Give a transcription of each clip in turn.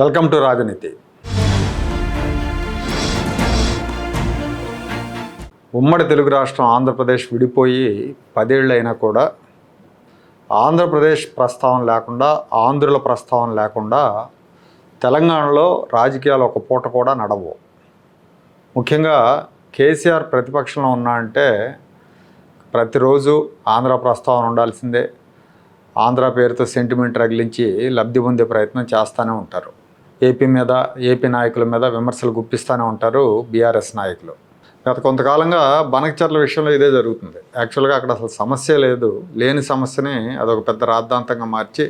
Welcome to రాజనీతి. ఉమ్మడి తెలుగు రాష్ట్రం ఆంధ్రప్రదేశ్ విడిపోయి పదేళ్ళు అయినా కూడా ఆంధ్రప్రదేశ్ ప్రస్తావన లేకుండా ఆంధ్రుల ప్రస్తావన లేకుండా తెలంగాణలో రాజకీయాలు ఒక పూట కూడా నడవు. ముఖ్యంగా కేసీఆర్ ప్రతిపక్షంలో ఉన్నా అంటే ప్రతిరోజు ఆంధ్ర ప్రస్తావన ఉండాల్సిందే. ఆంధ్ర పేరుతో సెంటిమెంట్ రగిలించి లబ్ధి పొందే ప్రయత్నం చేస్తూనే ఉంటారు. ఏపీ మీద ఏపీ నాయకుల మీద విమర్శలు గుప్పిస్తూనే ఉంటారు బీఆర్ఎస్ నాయకులు. గత కొంతకాలంగా బనకచర్ల విషయంలో ఇదే జరుగుతుంది. యాక్చువల్గా అక్కడ అసలు సమస్య లేదు. లేని సమస్యని అదొక పెద్ద రాద్ధాంతంగా మార్చి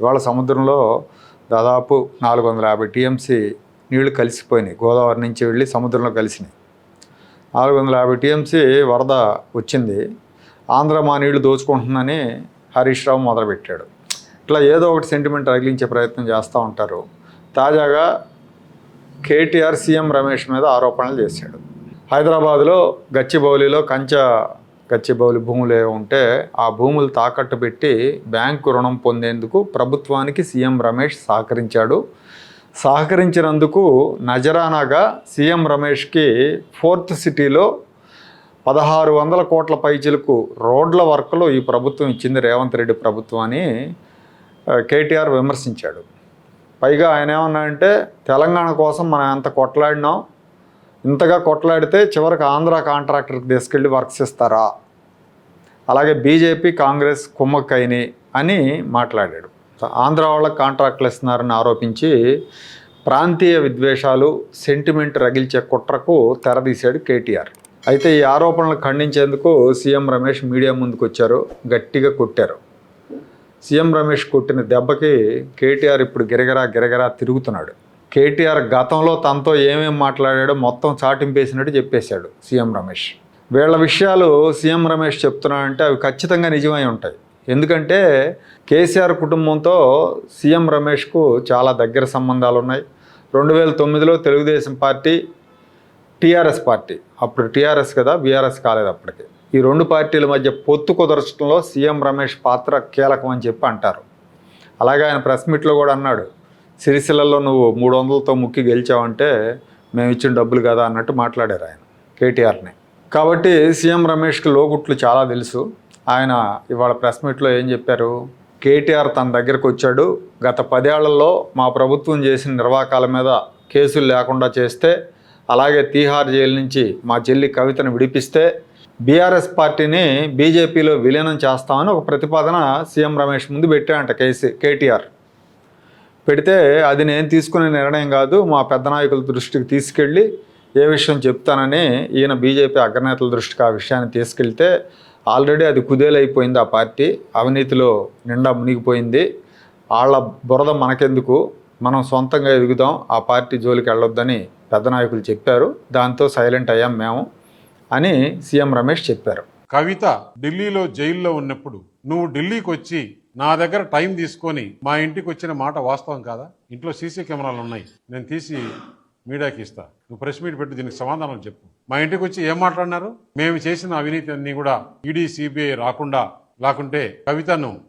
ఇవాళ సముద్రంలో దాదాపు నాలుగు వందల యాభై టీఎంసీ నీళ్ళు కలిసిపోయినాయి. గోదావరి నుంచి వెళ్ళి సముద్రంలో కలిసినాయి. నాలుగు వందల యాభై టీఎంసీ వరద వచ్చింది. ఆంధ్ర మా నీళ్ళు దోచుకుంటుందని హరీష్ రావు మొదలుపెట్టాడు. ఇట్లా ఏదో ఒకటి సెంటిమెంట్ రగిలించే ప్రయత్నం చేస్తూ ఉంటారు. తాజాగా కేటీఆర్ సీఎం రమేష్ మీద ఆరోపణలు చేశాడు. హైదరాబాద్లో గచ్చిబౌలిలో కంచ గచ్చిబౌలి భూములు ఉంటే ఆ భూములు తాకట్టు పెట్టి బ్యాంకు రుణం పొందేందుకు ప్రభుత్వానికి సీఎం రమేష్ సహకరించాడు. సహకరించినందుకు నజరానాగా సీఎం రమేష్కి ఫోర్త్ సిటీలో పదహారు వందల కోట్ల పైచిలకు రోడ్ల వర్క్లు ఈ ప్రభుత్వం ఇచ్చింది రేవంత్ రెడ్డి ప్రభుత్వం అని కేటీఆర్ విమర్శించాడు. పైగా ఆయన ఏమన్నా అంటే తెలంగాణ కోసం మనం ఎంత కొట్లాడినాం ఇంతగా కొట్లాడితే చివరికి ఆంధ్ర కాంట్రాక్టర్కి తీసుకెళ్ళి వర్క్స్ ఇస్తారా అలాగే బీజేపీ కాంగ్రెస్ కుమ్మక్కైని అని మాట్లాడాడు. ఆంధ్ర వాళ్ళకి కాంట్రాక్టులు ఇస్తున్నారని ఆరోపించి ప్రాంతీయ విద్వేషాలు సెంటిమెంట్ రగిల్చే కుట్రకు తెరదీశాడు కేటీఆర్. అయితే ఈ ఆరోపణలు ఖండించేందుకు సీఎం రమేష్ మీడియా ముందుకు వచ్చారు గట్టిగా కొట్టారు. సీఎం రమేష్ కొట్టిన దెబ్బకి కేటీఆర్ ఇప్పుడు గిరగరా గిరగరా తిరుగుతున్నాడు. కేటీఆర్ గతంలో తనతో ఏమేం మాట్లాడాడో మొత్తం చాటింపేసినట్టు చెప్పేశాడు సీఎం రమేష్. వీళ్ళ విషయాలు సీఎం రమేష్ చెప్తున్నాడంటే అవి ఖచ్చితంగా నిజమై ఉంటాయి. ఎందుకంటే కేసీఆర్ కుటుంబంతో సీఎం రమేష్కు చాలా దగ్గర సంబంధాలు ఉన్నాయి. రెండు వేల తొమ్మిదిలో తెలుగుదేశం పార్టీ టీఆర్ఎస్ పార్టీ. అప్పుడు టీఆర్ఎస్ కదా బీఆర్ఎస్ కాలేదు అప్పటికి. ఈ రెండు పార్టీల మధ్య పొత్తు కుదర్చడంలో సీఎం రమేష్ పాత్ర కీలకం అని చెప్పి అంటారు. అలాగే ఆయన ప్రెస్ మీట్లో కూడా అన్నాడు సిరిసిల్లలో నువ్వు మూడు వందలతో ముక్కి గెలిచావంటే మేము ఇచ్చిన డబ్బులు కదా అన్నట్టు మాట్లాడారు ఆయన కేటీఆర్ని. కాబట్టి సీఎం రమేష్కి లోగుట్లు చాలా తెలుసు. ఆయన ఇవాళ ప్రెస్ మీట్లో ఏం చెప్పారు కేటీఆర్ తన దగ్గరకు వచ్చాడు. గత పదేళ్ళలో మా ప్రభుత్వం చేసిన నిర్వాకాల మీద కేసులు లేకుండా చేస్తే అలాగే తీహార్ జైలు నుంచి మా చెల్లి కవితను విడిపిస్తే బీఆర్ఎస్ పార్టీని బీజేపీలో విలీనం చేస్తామని ఒక ప్రతిపాదన సీఎం రమేష్ ముందు పెట్టాడంట కేసీ కేటీఆర్. పెడితే అది నేను తీసుకునే నిర్ణయం కాదు మా పెద్ద నాయకుల దృష్టికి తీసుకెళ్ళి ఏ విషయం చెప్తానని ఈయన బీజేపీ అగ్రనేతల దృష్టికి ఆ విషయాన్ని తీసుకెళ్తే ఆల్రెడీ అది కుదేలైపోయింది ఆ పార్టీ అవినీతిలో నిండా మునిగిపోయింది. వాళ్ళ బురద మనకెందుకు? మనం సొంతంగా ఎదుగుదాం ఆ పార్టీ జోలికి వెళ్ళొద్దని పెద్ద నాయకులు చెప్పారు. దాంతో సైలెంట్ అయ్యాం మేము. అని సీఎం రమేష్ చెప్పారు. కవిత ఢిల్లీలో జైల్లో ఉన్నప్పుడు నువ్వు ఢిల్లీకి వచ్చి నా దగ్గర టైం తీసుకొని మా ఇంటికి వచ్చిన మాట వాస్తవం కాదా? ఇంట్లో సీసీ కెమెరాలు ఉన్నాయి. నేను తీసి మీడియాకి ఇస్తా. నువ్వు ప్రెస్ మీట్ పెట్టి దీనికి సమాధానం చెప్పు. మా ఇంటికి వచ్చి ఏం మాట్లాడినారు? మేము చేసిన అవినీతి అన్ని కూడా ఈడీ సిబిఐ రాకుండా లేకుంటే కవితను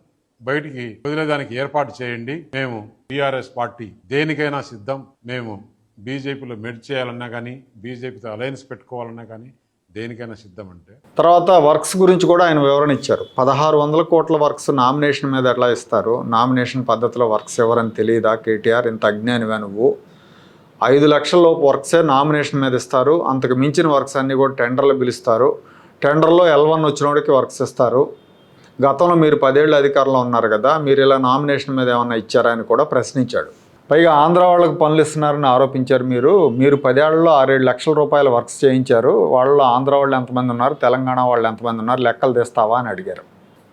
బయటికి వదిలేదానికి ఏర్పాటు చేయండి. మేము టీఆర్ఎస్ పార్టీ దేనికైనా సిద్ధం. మేము బీజేపీలో మెడ్ చేయాలన్నా కానీ బీజేపీతో అలయన్స్ పెట్టుకోవాలన్నా కానీ దేనికైనా సిద్ధం అంటే తర్వాత వర్క్స్ గురించి కూడా ఆయన వివరణ ఇచ్చారు. పదహారు వందల కోట్ల వర్క్స్ నామినేషన్ మీద ఎట్లా ఇస్తారు? నామినేషన్ పద్ధతిలో వర్క్స్ ఎవరని తెలియదా కేటీఆర్ ఇంత అజ్ఞానివా నువ్వు? ఐదు లక్షల లోపు వర్క్సే నామినేషన్ మీద ఇస్తారు. అంతకు మించిన వర్క్స్ అన్నీ కూడా టెండర్లు పిలుస్తారు. టెండర్లో ఎల్ వన్ వచ్చినోడికి వర్క్స్ ఇస్తారు. గతంలో మీరు పదేళ్ళు అధికారంలో ఉన్నారు కదా మీరు ఇలా నామినేషన్ మీద ఏమన్నా ఇచ్చారా అని కూడా ప్రశ్నించాడు. పైగా ఆంధ్ర వాళ్ళకి పనులు ఇస్తున్నారని ఆరోపించారు మీరు. మీరు పదేళ్ళలో ఆరేడు లక్షల రూపాయల వర్క్స్ చేయించారు. వాళ్ళలో ఆంధ్ర వాళ్ళు ఎంతమంది ఉన్నారు? తెలంగాణ వాళ్ళు ఎంతమంది ఉన్నారు? లెక్కలు తెస్తావా అని అడిగారు.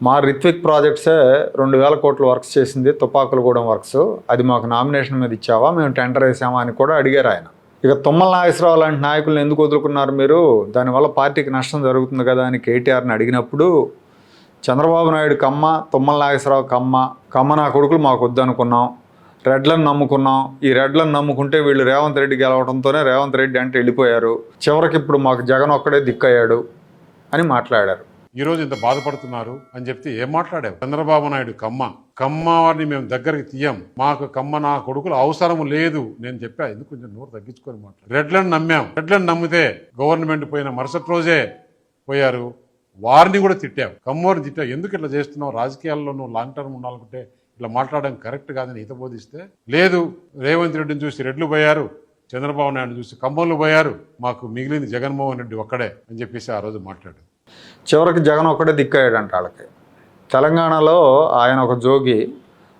మా రిత్విక్ ప్రాజెక్ట్సే రెండు వేల కోట్ల వర్క్స్ చేసింది. తుపాకులగూడెం వర్క్స్. అది మాకు నామినేషన్ మీద ఇచ్చావా? మేము టెండర్ వేసామా అని కూడా అడిగారు ఆయన. ఇక తుమ్మల నాగేశ్వరరావు లాంటి నాయకులను ఎందుకు వదులుకున్నారు మీరు? దానివల్ల పార్టీకి నష్టం జరుగుతుంది కదా అని కేటీఆర్ని అడిగినప్పుడు చంద్రబాబు నాయుడు కమ్మ తుమ్మల నాగేశ్వరరావు కమ్మ కమ్మ నా కొడుకులు మాకు వద్దనుకున్నాం. రెడ్లను నమ్ముకున్నాం. ఈ రెడ్లను నమ్ముకుంటే వీళ్ళు రేవంత్ రెడ్డి గెలవడంతోనే రేవంత్ రెడ్డి అంటే వెళ్ళిపోయారు. చివరికి ఇప్పుడు మాకు జగన్ ఒక్కడే దిక్కయ్యాడు అని మాట్లాడారు. ఈరోజు ఇంత బాధపడుతున్నారు అని చెప్తే ఏం మాట్లాడావు చంద్రబాబు నాయుడు కమ్మ. కమ్మ వారిని మేము దగ్గరికి తీయం. మాకు కమ్మ నా కొడుకులు అవసరం లేదు నేను చెప్పా. ఎందుకు కొంచెం నోరు తగ్గించుకొని మాట్లాడు. రెడ్లను నమ్మాం. రెడ్లను నమ్మితే గవర్నమెంట్ పోయిన మరుసటి రోజే పోయారు. వారిని కూడా తిట్టావు కమ్మోరిని తిట్టావు ఎందుకు ఇట్లా చేస్తున్నావు? రాజకీయాల్లో నువ్వు లాంగ్ టర్మ్ ఉండాలనుకుంటే ఇట్లా మాట్లాడడం కరెక్ట్ కాదని హిత బోధిస్తే లేదు రేవంత్ రెడ్డిని చూసి రెడ్లు పోయారు చంద్రబాబు నాయుడు చూసి కమ్మలు పోయారు మాకు మిగిలింది జగన్మోహన్ రెడ్డి ఒక్కడే అని చెప్పేసి ఆ రోజు మాట్లాడు చివరికి జగన్ ఒక్కడే దిక్కయ్యాడంట వాళ్ళకి. తెలంగాణలో ఆయన ఒక జోగి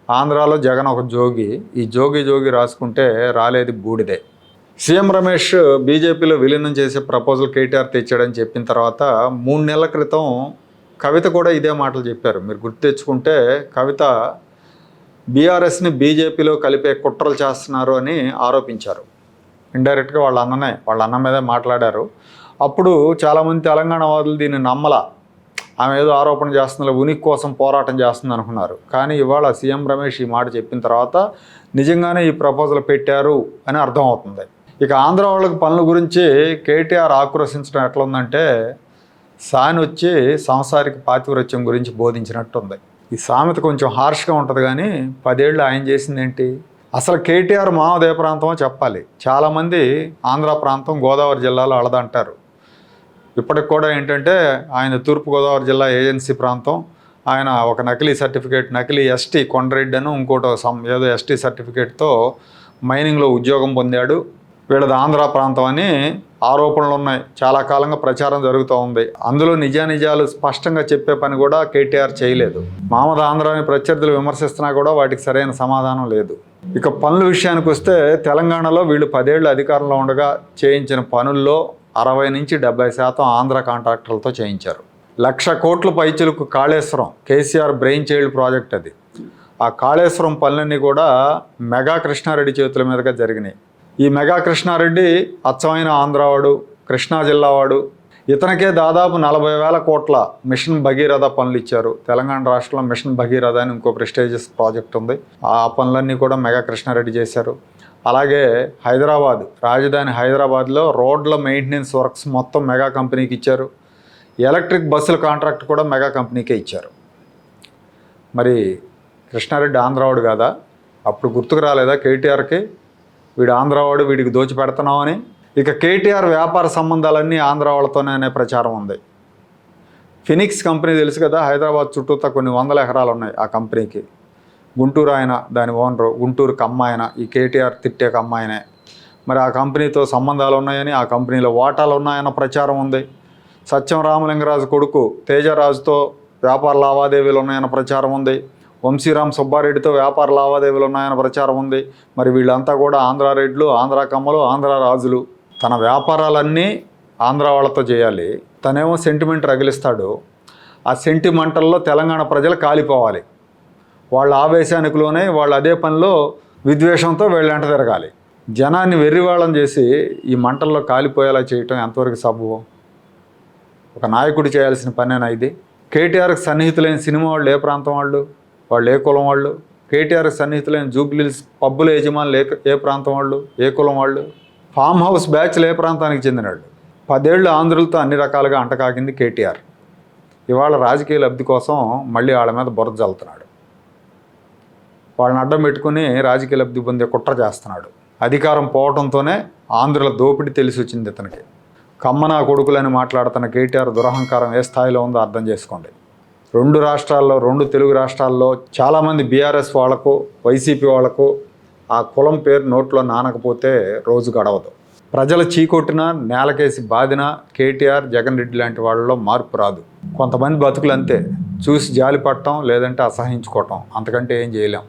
ఆంధ్రాలో జగన్ ఒక జోగి ఈ జోగి జోగి రాసుకుంటే రాలేది బూడిదే. సీఎం రమేష్ బీజేపీలో విలీనం చేసే ప్రపోజల్ కేటీఆర్ తెచ్చాడని చెప్పిన తర్వాత మూడు నెలల క్రితం కవిత కూడా ఇదే మాటలు చెప్పారు. మీరు గుర్తు తెచ్చుకుంటే కవిత బీఆర్ఎస్ని బీజేపీలో కలిపే కుట్రలు చేస్తున్నారు అని ఆరోపించారు. ఇండైరెక్ట్గా వాళ్ళ అన్ననే వాళ్ళ అన్న మీదే మాట్లాడారు. అప్పుడు చాలామంది తెలంగాణ వాదులు దీన్ని నమ్మల. ఆమె ఏదో ఆరోపణ చేస్తుంది ఉనికి కోసం పోరాటం చేస్తుంది అనుకున్నారు. కానీ ఇవాళ సీఎం రమేష్ ఈ మాట చెప్పిన తర్వాత నిజంగానే ఈ ప్రపోజల్ పెట్టారు అని అర్థమవుతుంది. ఇక ఆంధ్ర వాళ్ళకి పనుల గురించి కేటీఆర్ ఆక్రోశించడం ఎట్లా ఉందంటే సాని వచ్చి సంసారిక పాతివృత్యం గురించి బోధించినట్టుంది. ఈ సామెత కొంచెం హార్ష్గా ఉంటుంది కానీ పదేళ్ళు ఆయన చేసింది ఏంటి అసలు కేటీఆర్ మావదే ప్రాంతం చెప్పాలి. చాలామంది ఆంధ్ర ప్రాంతం గోదావరి జిల్లాలో అలదంటారు. ఇప్పటికి కూడా ఏంటంటే ఆయన తూర్పుగోదావరి జిల్లా ఏజెన్సీ ప్రాంతం ఆయన ఒక నకిలీ సర్టిఫికేట్ నకిలీ ఎస్టీ కొండరెడ్డి అని ఇంకోటి సమ్ ఏదో ఎస్టీ సర్టిఫికేట్తో మైనింగ్లో ఉద్యోగం పొందాడు. వీళ్ళది ఆంధ్ర ప్రాంతం అని ఆరోపణలు ఉన్నాయి. చాలా కాలంగా ప్రచారం జరుగుతూ ఉంది. అందులో నిజానిజాలు స్పష్టంగా చెప్పే పని కూడా కేటీఆర్ చేయలేదు. మామద ఆంధ్రాని ప్రత్యర్థులు విమర్శిస్తున్నా కూడా వాటికి సరైన సమాధానం లేదు. ఇక పనుల విషయానికి వస్తే తెలంగాణలో వీళ్ళు పదేళ్ళు అధికారంలో ఉండగా చేయించిన పనుల్లో అరవై నుంచి డెబ్బై శాతం ఆంధ్ర కాంట్రాక్టర్లతో చేయించారు. లక్ష కోట్ల పైచులకు Kaleshwaram KCR brain child project అది. ఆ కాళేశ్వరం పనులన్నీ కూడా మెగా కృష్ణారెడ్డి చేతుల మీదుగా జరిగినాయి. ఈ మెగా కృష్ణారెడ్డి అచ్చమైన ఆంధ్రావాడు కృష్ణా జిల్లావాడు. ఇతనికే దాదాపు నలభై వేల కోట్ల మిషన్ భగీరథ పనులు ఇచ్చారు. తెలంగాణ రాష్ట్రంలో మిషన్ భగీరథ అని ఇంకో ప్రెస్టేజియస్ ప్రాజెక్ట్ ఉంది. ఆ పనులన్నీ కూడా మెగా కృష్ణారెడ్డి చేశారు. అలాగే హైదరాబాద్ రాజధాని హైదరాబాద్లో రోడ్ల మెయింటెనెన్స్ వర్క్స్ మొత్తం మెగా కంపెనీకి ఇచ్చారు. ఎలక్ట్రిక్ బస్సుల కాంట్రాక్ట్ కూడా మెగా కంపెనీకే ఇచ్చారు. మరి కృష్ణారెడ్డి ఆంధ్రావాడు కాదా? అప్పుడు గుర్తుకు రాలేదా కేటీఆర్కి? వీడు ఆంధ్రవాడు వీడికి దోచి పెడుతున్నామని ఇక కేటీఆర్ వ్యాపార సంబంధాలన్నీ ఆంధ్ర వాళ్ళతోనే అనే ప్రచారం ఉంది. ఫినిక్స్ కంపెనీ తెలుసు కదా హైదరాబాద్ చుట్టూతా కొన్ని వందల ఎకరాలు ఉన్నాయి ఆ కంపెనీకి. గుంటూరు ఆయన దాని ఓనరు గుంటూరు కమ్మాయన ఈ కేటీఆర్ తిట్టే కమ్మాయనే మరి ఆ కంపెనీతో సంబంధాలు ఉన్నాయని ఆ కంపెనీలో వాటాలు ఉన్నాయన్న ప్రచారం ఉంది. సత్యం రామలింగరాజు కొడుకు తేజరాజుతో వ్యాపార లావాదేవీలు ఉన్నాయన్న ప్రచారం ఉంది. వంశీరామ్ సుబ్బారెడ్డితో వ్యాపార లావాదేవీలు ఉన్నాయన్న ప్రచారం ఉంది. మరి వీళ్ళంతా కూడా ఆంధ్ర రెడ్లు ఆంధ్ర కమ్మలు ఆంధ్ర రాజులు. తన వ్యాపారాలన్నీ ఆంధ్ర వాళ్ళతో చేయాలి. తనేమో సెంటిమెంట్ రగిలిస్తాడు. ఆ సెంటిమెంటల్లో తెలంగాణ ప్రజలు కాలిపోవాలి. వాళ్ళ ఆవేశానికి లోనే వాళ్ళు అదే పనిలో విద్వేషంతో వెళ్ళంట తిరగాలి. జనాన్ని వెర్రివాళం చేసి ఈ మంటల్లో కాలిపోయేలా చేయటం ఎంతవరకు సబబు ఒక నాయకుడు చేయాల్సిన పనేనా ఇది? కేటీఆర్కి సన్నిహితులైన సినిమా వాళ్ళు ఏ ప్రాంతం వాళ్ళు? వాళ్ళు ఏ కులం వాళ్ళు? కేటీఆర్ సన్నిహితులైన జూబ్లీస్ పబ్బుల యజమానులు ఏ ఏ ప్రాంతం వాళ్ళు? ఏ కులం వాళ్ళు? ఫామ్ హౌస్ బ్యాచ్లు ఏ ప్రాంతానికి చెందినాడు పదేళ్ళు ఆంధ్రులతో అన్ని రకాలుగా అంటకాకింది కేటీఆర్. ఇవాళ రాజకీయ లబ్ధి కోసం మళ్ళీ వాళ్ళ మీద బురద జల్లుతున్నాడు. వాళ్ళని అడ్డం పెట్టుకుని రాజకీయ లబ్ధి పొందే కుట్ర చేస్తున్నాడు. అధికారం పోవడంతోనే ఆంధ్రుల దోపిడీ తెలిసి వచ్చింది ఇతనికి. కమ్మనా కొడుకులని మాట్లాడుతున్న కేటీఆర్ దురహంకారం ఏ స్థాయిలో ఉందో అర్థం చేసుకోండి. రెండు రాష్ట్రాల్లో రెండు తెలుగు రాష్ట్రాల్లో చాలామంది బీఆర్ఎస్ వాళ్ళకు వైసీపీ వాళ్ళకు ఆ కులం పేరు నోట్లో నానకపోతే రోజు గడవదు. ప్రజల చీకొట్టిన నేలకేసి బాదిన కేటీఆర్ జగన్ రెడ్డి లాంటి వాళ్ళలో మార్పు రాదు. కొంతమంది బతుకులు అంతే చూసి జాలిపడటం లేదంటే అసహించుకోవటం. అంతకంటే ఏం చేయలేం.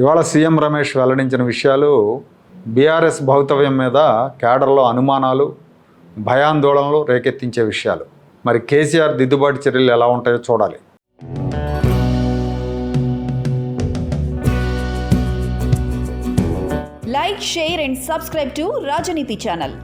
ఇవాళ సీఎం రమేష్ వెల్లడించిన విషయాలు బీఆర్ఎస్ భవితవ్యం మీద కేడర్లో అనుమానాలు భయాందోళనలు రేకెత్తించే విషయాలు. మరి కేసీఆర్ దిద్దుబాటు చర్యలు ఎలా ఉంటాయో చూడాలి. Like share and subscribe to Rajaneeti channel